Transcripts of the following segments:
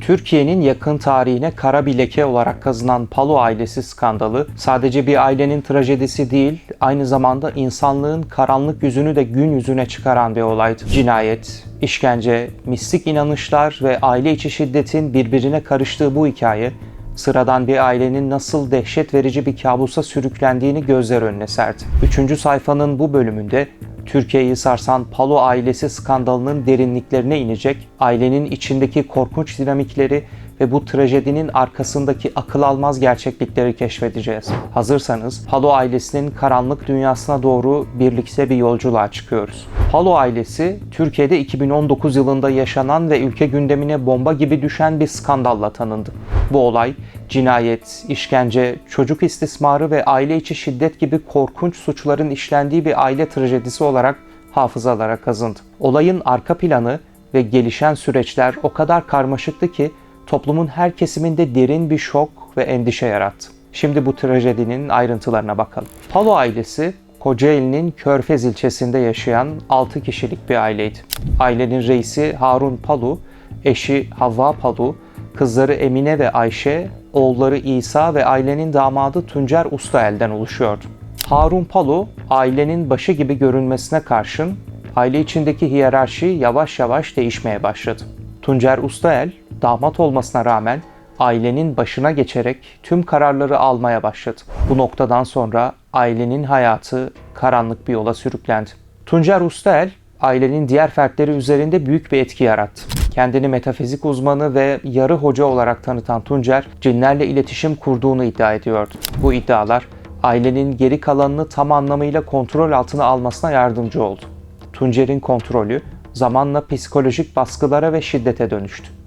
Türkiye'nin yakın tarihine kara bir leke olarak kazınan Palo ailesi skandalı sadece bir ailenin trajedisi değil, aynı zamanda insanlığın karanlık yüzünü de gün yüzüne çıkaran bir olaydı. Cinayet, işkence, mistik inanışlar ve aile içi şiddetin birbirine karıştığı bu hikaye, sıradan bir ailenin nasıl dehşet verici bir kabusa sürüklendiğini gözler önüne serdi. Üçüncü sayfanın bu bölümünde Türkiye'yi sarsan Palo ailesi skandalının derinliklerine inecek, ailenin içindeki korkunç dinamikleri ve bu trajedinin arkasındaki akıl almaz gerçeklikleri keşfedeceğiz. Hazırsanız Palo ailesinin karanlık dünyasına doğru birlikte bir yolculuğa çıkıyoruz. Palo ailesi Türkiye'de 2019 yılında yaşanan ve ülke gündemine bomba gibi düşen bir skandalla tanındı. Bu olay cinayet, işkence, çocuk istismarı ve aile içi şiddet gibi korkunç suçların işlendiği bir aile trajedisi olarak hafızalara kazındı. Olayın arka planı ve gelişen süreçler o kadar karmaşıktı ki toplumun her kesiminde derin bir şok ve endişe yarattı. Şimdi bu trajedinin ayrıntılarına bakalım. Palo ailesi Kocaeli'nin Körfez ilçesinde yaşayan 6 kişilik bir aileydi. Ailenin reisi Harun Palu, eşi Havva Palu, kızları Emine ve Ayşe, oğulları İsa ve ailenin damadı Tuncer Ustael'den oluşuyordu. Harun Palu, ailenin başı gibi görünmesine karşın aile içindeki hiyerarşi yavaş yavaş değişmeye başladı. Tuncer Ustael, damat olmasına rağmen ailenin başına geçerek tüm kararları almaya başladı. Bu noktadan sonra ailenin hayatı karanlık bir yola sürüklendi. Tuncer Ustael, ailenin diğer fertleri üzerinde büyük bir etki yarattı. Kendini metafizik uzmanı ve yarı hoca olarak tanıtan Tuncer, cinlerle iletişim kurduğunu iddia ediyordu. Bu iddialar ailenin geri kalanını tam anlamıyla kontrol altına almasına yardımcı oldu. Tuncer'in kontrolü zamanla psikolojik baskılara ve şiddete dönüştü.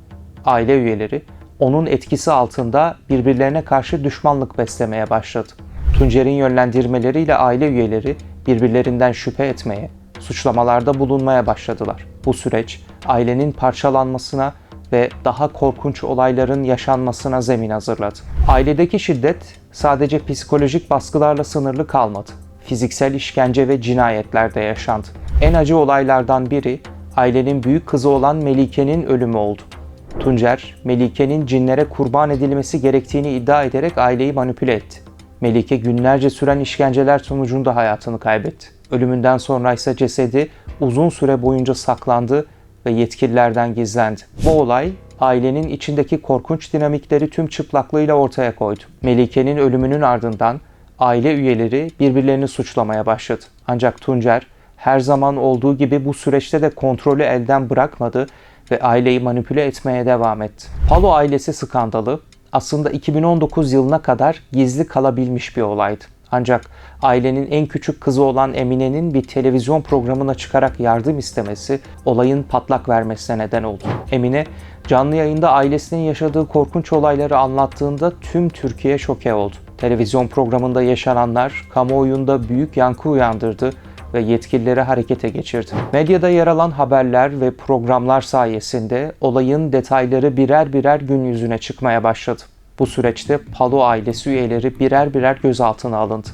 Aile üyeleri onun etkisi altında birbirlerine karşı düşmanlık beslemeye başladı. Tuncer'in yönlendirmeleriyle aile üyeleri birbirlerinden şüphe etmeye, suçlamalarda bulunmaya başladılar. Bu süreç ailenin parçalanmasına ve daha korkunç olayların yaşanmasına zemin hazırladı. Ailedeki şiddet sadece psikolojik baskılarla sınırlı kalmadı. Fiziksel işkence ve cinayetler de yaşandı. En acı olaylardan biri ailenin büyük kızı olan Melike'nin ölümü oldu. Tuncer, Melike'nin cinlere kurban edilmesi gerektiğini iddia ederek aileyi manipüle etti. Melike günlerce süren işkenceler sonucunda hayatını kaybetti. Ölümünden sonra ise cesedi uzun süre boyunca saklandı ve yetkililerden gizlendi. Bu olay ailenin içindeki korkunç dinamikleri tüm çıplaklığıyla ortaya koydu. Melike'nin ölümünün ardından aile üyeleri birbirlerini suçlamaya başladı. Ancak Tuncer her zaman olduğu gibi bu süreçte de kontrolü elden bırakmadı ve aileyi manipüle etmeye devam etti. Palo ailesi skandalı aslında 2019 yılına kadar gizli kalabilmiş bir olaydı. Ancak ailenin en küçük kızı olan Emine'nin bir televizyon programına çıkarak yardım istemesi olayın patlak vermesine neden oldu. Emine canlı yayında ailesinin yaşadığı korkunç olayları anlattığında tüm Türkiye şoke oldu. Televizyon programında yaşananlar kamuoyunda büyük yankı uyandırdı ve yetkilileri harekete geçirdi. Medyada yer alan haberler ve programlar sayesinde olayın detayları birer birer gün yüzüne çıkmaya başladı. Bu süreçte Palo ailesi üyeleri birer birer gözaltına alındı.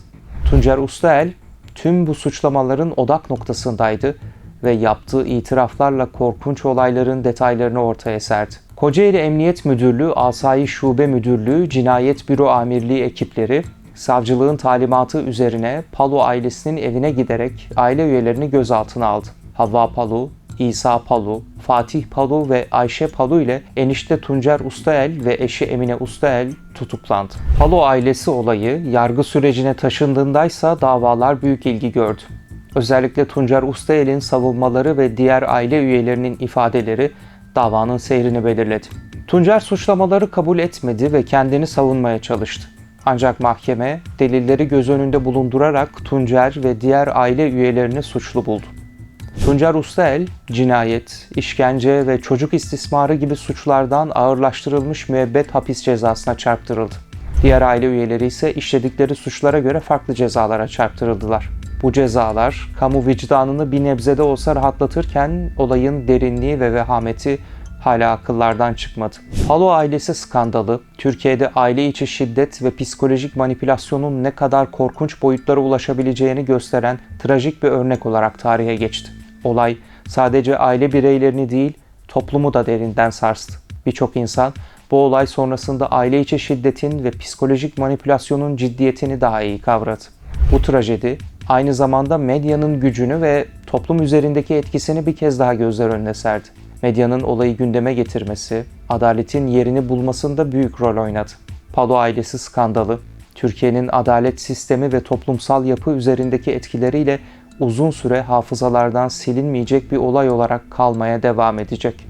Tuncer Ustael tüm bu suçlamaların odak noktasındaydı ve yaptığı itiraflarla korkunç olayların detaylarını ortaya serdi. Kocaeli Emniyet Müdürlüğü, Asayiş Şube Müdürlüğü, Cinayet Büro Amirliği ekipleri savcılığın talimatı üzerine Palu ailesinin evine giderek aile üyelerini gözaltına aldı. Havva Palu, İsa Palu, Fatih Palu ve Ayşe Palu ile enişte Tuncer Ustael ve eşi Emine Ustael tutuklandı. Palu ailesi olayı yargı sürecine taşındığındaysa davalar büyük ilgi gördü. Özellikle Tuncer Ustael'in savunmaları ve diğer aile üyelerinin ifadeleri davanın seyrini belirledi. Tuncer suçlamaları kabul etmedi ve kendini savunmaya çalıştı. Ancak mahkeme delilleri göz önünde bulundurarak Tuncer ve diğer aile üyelerini suçlu buldu. Tuncer Ustael, cinayet, işkence ve çocuk istismarı gibi suçlardan ağırlaştırılmış müebbet hapis cezasına çarptırıldı. Diğer aile üyeleri ise işledikleri suçlara göre farklı cezalara çarptırıldılar. Bu cezalar kamu vicdanını bir nebze de olsa rahatlatırken olayın derinliği ve vehameti hala akıllardan çıkmadı. Palo ailesi skandalı, Türkiye'de aile içi şiddet ve psikolojik manipülasyonun ne kadar korkunç boyutlara ulaşabileceğini gösteren trajik bir örnek olarak tarihe geçti. Olay sadece aile bireylerini değil, toplumu da derinden sarstı. Birçok insan bu olay sonrasında aile içi şiddetin ve psikolojik manipülasyonun ciddiyetini daha iyi kavradı. Bu trajedi aynı zamanda medyanın gücünü ve toplum üzerindeki etkisini bir kez daha gözler önüne serdi. Medyanın olayı gündeme getirmesi, adaletin yerini bulmasında büyük rol oynadı. Palo ailesi skandalı, Türkiye'nin adalet sistemi ve toplumsal yapı üzerindeki etkileriyle uzun süre hafızalardan silinmeyecek bir olay olarak kalmaya devam edecek.